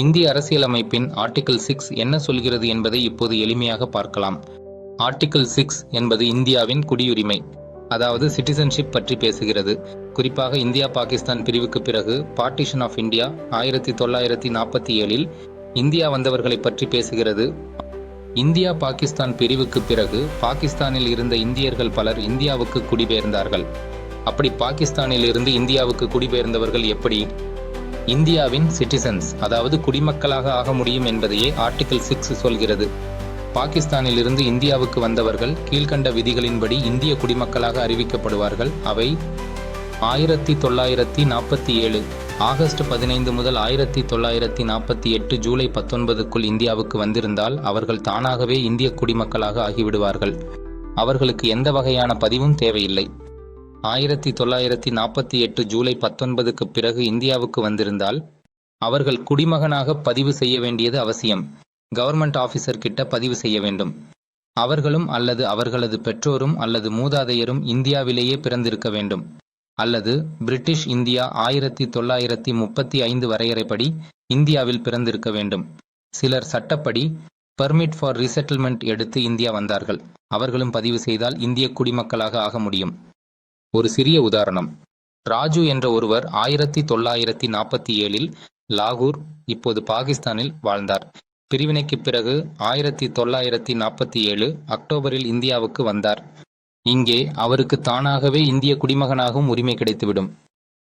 இந்திய அரசியலமைப்பின் article six என்ன சொல்கிறது என்பதை இப்போது எளிமையாக பார்க்கலாம். ஆர்டிகிள் சிக்ஸ் என்பது இந்தியாவின் குடியுரிமை அதாவது சிட்டிசன்ஷிப் பற்றி பேசுகிறது. குறிப்பாக இந்தியா பாகிஸ்தான் பிரிவுக்கு பிறகு பார்ட்டிஷன் ஆஃப் இந்தியா ஆயிரத்தி தொள்ளாயிரத்தி நாற்பத்தி ஏழில் இந்தியா வந்தவர்களை பற்றி பேசுகிறது. இந்தியா பாகிஸ்தான் பிரிவுக்கு பிறகு பாகிஸ்தானில் இருந்த இந்தியர்கள் பலர் இந்தியாவுக்கு குடிபெயர்ந்தார்கள். அப்படி பாகிஸ்தானில் இருந்து இந்தியாவுக்கு குடிபெயர்ந்தவர்கள் எப்படி? இந்தியாவின் சிட்டிசன்ஸ் அதாவது குடிமக்களாக ஆக முடியும் என்பதையே ஆர்டிகிள் சிக்ஸ் சொல்கிறது. பாகிஸ்தானிலிருந்து இந்தியாவுக்கு வந்தவர்கள் கீழ்கண்ட விதிகளின்படி இந்திய குடிமக்களாக அறிவிக்கப்படுவார்கள். அவை ஆயிரத்தி தொள்ளாயிரத்தி நாற்பத்தி ஏழு ஆகஸ்ட் பதினைந்து முதல் ஆயிரத்தி தொள்ளாயிரத்தி நாற்பத்தி எட்டு ஜூலை பத்தொன்பதுக்குள் இந்தியாவுக்கு வந்திருந்தால் அவர்கள் தானாகவே இந்திய குடிமக்களாக ஆகிவிடுவார்கள். அவர்களுக்கு எந்த வகையான பதிவும் தேவையில்லை. ஆயிரத்தி தொள்ளாயிரத்தி நாற்பத்தி எட்டு ஜூலை பத்தொன்பதுக்கு பிறகு இந்தியாவுக்கு வந்திருந்தால் அவர்கள் குடிமகனாக பதிவு செய்ய வேண்டியது அவசியம். கவர்மெண்ட் ஆபீசர் கிட்ட பதிவு செய்ய வேண்டும். அவர்களும் அல்லது அவர்களது பெற்றோரும் அல்லது மூதாதையரும் இந்தியாவிலேயே பிறந்திருக்க வேண்டும். அல்லது பிரிட்டிஷ் இந்தியா ஆயிரத்தி தொள்ளாயிரத்தி முப்பத்தி ஐந்து வரையறைப்படி இந்தியாவில் பிறந்திருக்க வேண்டும். சிலர் சட்டப்படி பெர்மிட் ஃபார் ரிசெட்டில்மெண்ட் எடுத்து இந்தியா வந்தார்கள். அவர்களும் பதிவு செய்தால் இந்திய குடிமக்களாக ஆக முடியும். ஒரு சிறிய உதாரணம். ராஜு என்ற ஒருவர் ஆயிரத்தி தொள்ளாயிரத்தி நாற்பத்தி ஏழில் லாகூர் இப்போது பாகிஸ்தானில் வாழ்ந்தார். பிரிவினைக்கு பிறகு ஆயிரத்தி தொள்ளாயிரத்தி நாற்பத்தி ஏழு அக்டோபரில் இந்தியாவுக்கு வந்தார். இங்கே அவருக்கு தானாகவே இந்திய குடிமகனாகவும் உரிமை கிடைத்துவிடும்.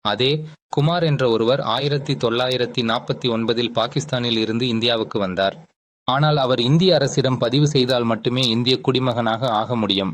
அதே குமார் என்ற ஒருவர் ஆயிரத்தி தொள்ளாயிரத்தி நாற்பத்தி ஒன்பதில் பாகிஸ்தானில் இருந்து இந்தியாவுக்கு வந்தார். ஆனால் அவர் இந்திய அரசிடம் பதிவு செய்தால் மட்டுமே இந்திய குடிமகனாக ஆக முடியும்.